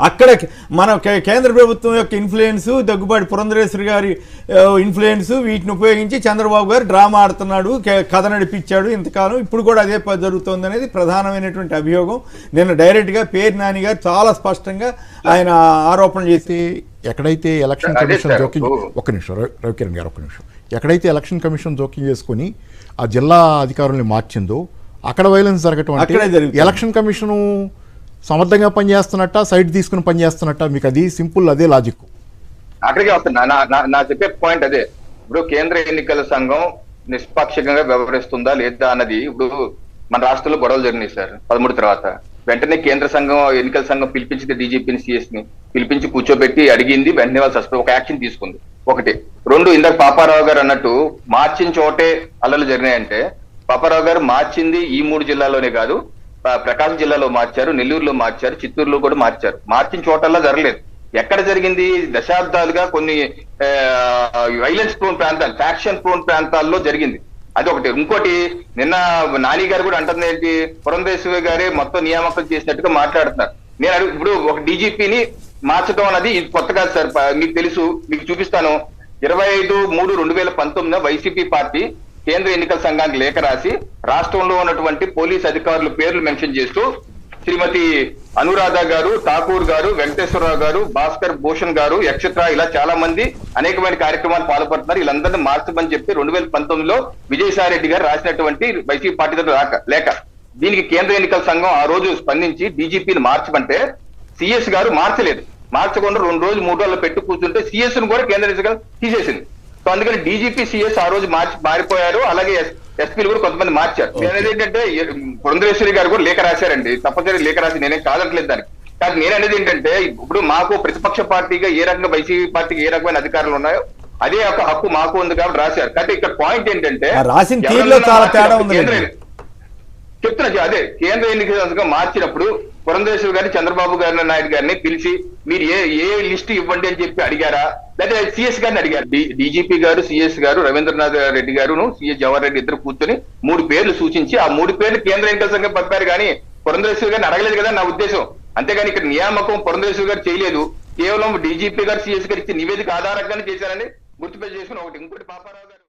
అక్కడ మన కే- కేంద్ర ప్రభుత్వం యొక్క ఇన్ఫ్లుయెన్స్ దగ్గుబాటి పురంధరేశ్వరి గారి ఇన్ఫ్లుయెన్స్ వీటిని ఉపయోగించి చంద్రబాబు గారు డ్రామా ఆడుతున్నాడు కే- కథ నడిపించాడు ఇంతకాలం ఇప్పుడు కూడా అదే జరుగుతోంది అనేది ప్రధానమైనటువంటి అభియోగం నిన్న డైరెక్ట్గా పేరు నాని గారు చాలా స్పష్టంగా ఆయన ఆరోపణ చేసి ఎక్కడైతే ఎలక్షన్ కమిషన్ జోక్యం ఓ. ఒక్క నిమిషం రవి- రవికిరణ్ గారు ఒక్క నిమిషం ఎక్కడైతే ఎలక్షన్ కమిషన్ జోక్యం చేసుకొని ఆ జిల్లా అధికారుల్ని మార్చిందో అక్కడ వైలెన్స్ జరగటం అంటే. ఎలక్షన్ కమిషన్ సమర్థంగా పనిచేస్తున్నట్ట సైట్ తీసుకుని పనిచేస్తున్నట్ట మీకు అది సింపుల్ అదే లాజిక్. అక్కడికి వస్తున్నా. నా నా- నా చెప్పే పాయింట్ అదే. ఇప్పుడు కేంద్ర ఎన్నికల సంఘం నిష్పాక్షికంగా వ్యవహరిస్తుందా లేదా అన్నది ఇప్పుడు మన రాష్ట్రంలో గొడవలు జరిగినాయి సార్ పదమూడు తర్వాత. వెంటనే కేంద్ర సంఘం ఎన్నికల సంఘం పిలిపించింది డీజీపీని సిఎస్ని పిలిపించి కూర్చోబెట్టి అడిగింది వెంటనే వాళ్ళు సస్పెండ్ ఒక యాక్షన్ తీసుకుంది. ఒకటి. రెండు ఇందాక పాపారావు గారు అన్నట్టు మార్చిన చోటే అల్లలు జరిగినాయంటే పాపారావు గారు మార్చింది ఈ మూడు జిల్లాలోనే కాదు ప్రకాశం జిల్లాలో మార్చారు నెల్లూరులో మార్చారు చిత్తూరులో కూడా మార్చారు. మార్చిన చోటల్లా జరగలేదు. ఎక్కడ జరిగింది? దశాబ్దాలుగా కొన్ని వైలెన్స్ ప్రోన్ ప్రాంతాలు ఫ్యాక్షన్ ప్రోన్ ప్రాంతాల్లో జరిగింది. అది ఒకటి ఇంకోటి నిన్న నాని గారు కూడా అంటుంది ఏంటి? పురంధేశ్వరి గారే మొత్తం నియామకం చేసినట్టుగా మాట్లాడుతున్నారు. నేను అడుగు ఇప్పుడు ఒక డీజీపీని మార్చడం అనేది ఇది కొత్త కాదు సార్. మీకు తెలుసు మీకు చూపిస్తాను. ఇరవై ఐదు మూడు రెండు వేల పంతొమ్మిదిన వైసీపీ పార్టీ కేంద్ర ఎన్నికల సంఘానికి లేఖ రాసి రాష్ట్రంలో ఉన్నటువంటి పోలీస్ అధికారుల పేర్లు మెన్షన్ చేస్తూ శ్రీమతి అనురాధ గారు ఠాకూర్ గారు వెంకటేశ్వరరావు గారు భాస్కర్ భూషణ్ గారు యక్షత్ర ఇలా చాలా మంది అనేకమైన కార్యక్రమాలు పాల్పడుతున్నారు. వీళ్ళందరినీ మార్చమని చెప్పి రెండు వేల పంతొమ్మిదిలో విజయసాయిరెడ్డి గారు రాసినటువంటి వైసీపీ పార్టీ రాక లేఖ. దీనికి కేంద్ర ఎన్నికల సంఘం ఆ రోజు స్పందించి డీజీపీని మార్చమంటే సిఎస్ గారు మార్చలేదు. మార్చకుండా రెండు రోజులు మూడు రోజులు పెట్టి కూర్చుంటే సిఎస్ను కూడా కేంద్ర ఎన్నికలు తీసేసింది. సో అందుకని డీజీపీ సిఎస్ ఆ రోజు మార్చి మారిపోయారు. అలాగే ఎస్పీలు కూడా కొంతమంది మార్చారు. నేను అనేది ఏంటంటే పురంధరేశ్వరి గారు కూడా లేఖ రాశారండి. తప్పనిసరి లేఖ రాసి నేనేం కాదట్లేదు దానికి. కానీ నేను అనేది ఏంటంటే ఇప్పుడు మాకు ప్రతిపక్ష పార్టీగా ఏ రకంగా వైసీపీ పార్టీకి ఏ రకమైన అధికారులు ఉన్నాయో అదే ఒక హక్కు మాకు ఉంది కాబట్టి రాశారు. కాబట్టి ఇక్కడ పాయింట్ ఏంటంటే రాసిన తీరులో చాలా తేడా ఉంది. చెప్తున్నా అదే కేంద్ర ఎన్నికల మార్చినప్పుడు పురంధేశ్వర్ గారిని చంద్రబాబు గారిని నాయుడు గారిని పిలిచి మీరు ఏ ఏ లిస్ట్ ఇవ్వండి అని చెప్పి అడిగారా? లేదా సిఎస్ గారిని అడిగారు. డీజీపీ గారు సిఎస్ గారు రవీంద్రనాథ్ రెడ్డి గారును సిఎస్ జవహర్ రెడ్డి ఇద్దరు కూర్చొని మూడు పేర్లు సూచించి ఆ మూడు పేర్లు కేంద్ర ఎన్నికల సంఘం పంపారు. కానీ పురంధేశ్వర్ గారిని అడగలేదు కదా నా ఉద్దేశం. అంతేగాని ఇక్కడ నియామకం పురంధేశ్వర్ గారు చేయలేదు. కేవలం డీజీపీ గారు సిఎస్ గారు ఇచ్చిన నివేదిక ఆధారంగానే చేశారని గుర్తుపెట్టి చేసుకుని ఒకటి. ఇంకోటి పాపారావు గారు